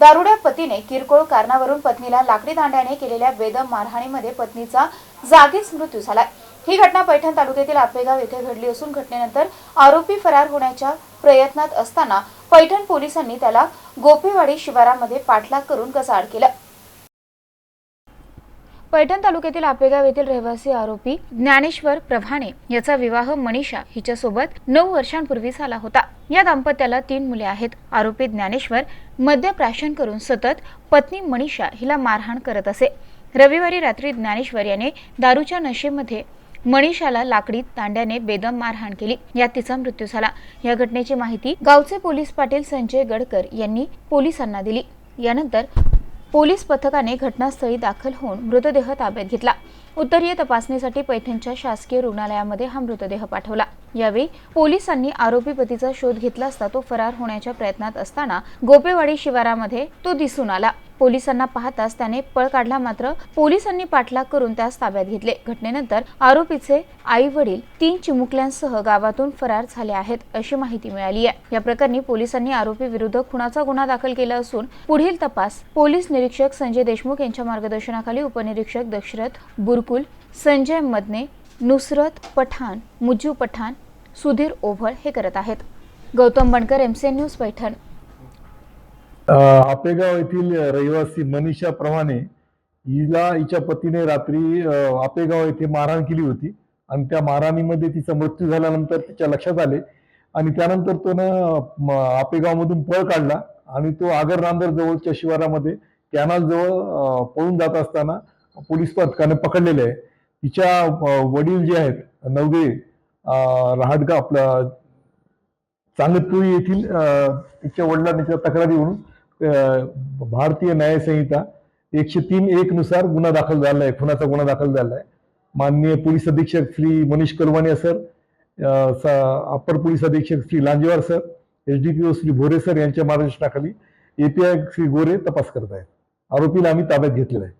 दारुड्या पतीने किरकोळ कारणावरून पत्नीला लाकडी दांड्याने केलेल्या बेदम मारहाणीमध्ये पत्नीचा जागीच मृत्यू झाला ही घटना पैठण तालुक्यातील आपेगाव येथे घडली असून घटनेनंतर आरोपी फरार होण्याच्या प्रयत्नात असताना पैठण पोलिसांनी त्याला गोपीवाडी शिवारामध्ये पाठलाग करून कसाड केलं. पैठण तालुक्यातील आपेगाव येथील रहिवासी आरोपी ज्ञानेश्वर प्रभाणे याचा विवाह मनीषा हिच्यासोबत नऊ वर्षांपूर्वी झाला होता. या दाम्पत्याला तीन मुले आहेत. आरोपी ज्ञानेश्वर मद्यप्राशन करून सतत पत्नी मनीषा हिला मारहाण करत असे. रविवारी रात्री ज्ञानेश्वर याने दारूच्या नशेमध्ये मनीषाला लाकडी तांड्याने बेदम मारहाण केली. यात तिचा मृत्यू झाला. या घटनेची माहिती गावचे पोलीस पाटील संजय गडकर यांनी पोलिसांना दिली. यानंतर पोलीस पथकाने घटनास्थळी दाखल होऊन मृतदेह ताब्यात घेतला. उत्तरीय तपासणीसाठी पैठणच्या शासकीय रुग्णालयामध्ये हा मृतदेह पाठवला. यावेळी पोलिसांनी आरोपी पतीचा शोध घेतला असता तो फरार होण्याच्या प्रयत्नात असताना गोपेवाडी शिवारामध्ये तो दिसून आला. पोलिसांना पाहताच त्याने पळ काढला मात्र पोलिसांनी पाठलाग करून त्यास ताब्यात घेतले. घटनेनंतर आरोपीचे आई वडील तीन चिमुकल्यांसह गावातून फरार झाले आहेत अशी माहिती मिळाली आहे. या प्रकरणी पोलिसांनी आरोपी विरुद्ध खुनाचा गुन्हा दाखल केला असून पुढील तपास पोलीस निरीक्षक संजय देशमुख यांच्या मार्गदर्शनाखाली उपनिरीक्षक दशरथ बुरकुल संजय मदने नुसरत पठाण मुज्जू पठाण सुधीर ओभळ हे करत आहेत. Gautam Bankar MCN news Paithan. Apegaon येथील रहिवासी मनीषा प्रमाणे हिला हिच्या पतीने रात्री आपेगाव येथे मारहाण केली होती. आणि त्या मारहाणीमध्ये तिचा मृत्यू झाल्यानंतर तिच्या लक्षात आले. आणि त्यानंतर तो न आपेगावमधून पळ काढला. आणि तो आगर नांदर जवळच्या शिवारामध्ये कॅनल जवळ पळून जात असताना पोलीस पथकाने पकडलेले आहे. तिच्या वडील जे आहेत नवगे रहाटगा आपला चांगतपुरी येथील तिच्या वडिलांनी तक्रारी म्हणून भारतीय न्याय संहिता एकशे तीन एक नुसार गुन्हा दाखल झाला आहे खुनाचा गुन्हा दाखल झाला आहे माननीय पोलीस अधीक्षक Shri Manish Kalwania sir upper police अधीक्षक Shri Lanjewar sir H D P O Shri Bhore sir यांच्या मार्गदर्शनाखाली एपीआय श्री गोरे तपास करत आहेत आरोपीला आम्ही ताब्यात घेतलेला आहे.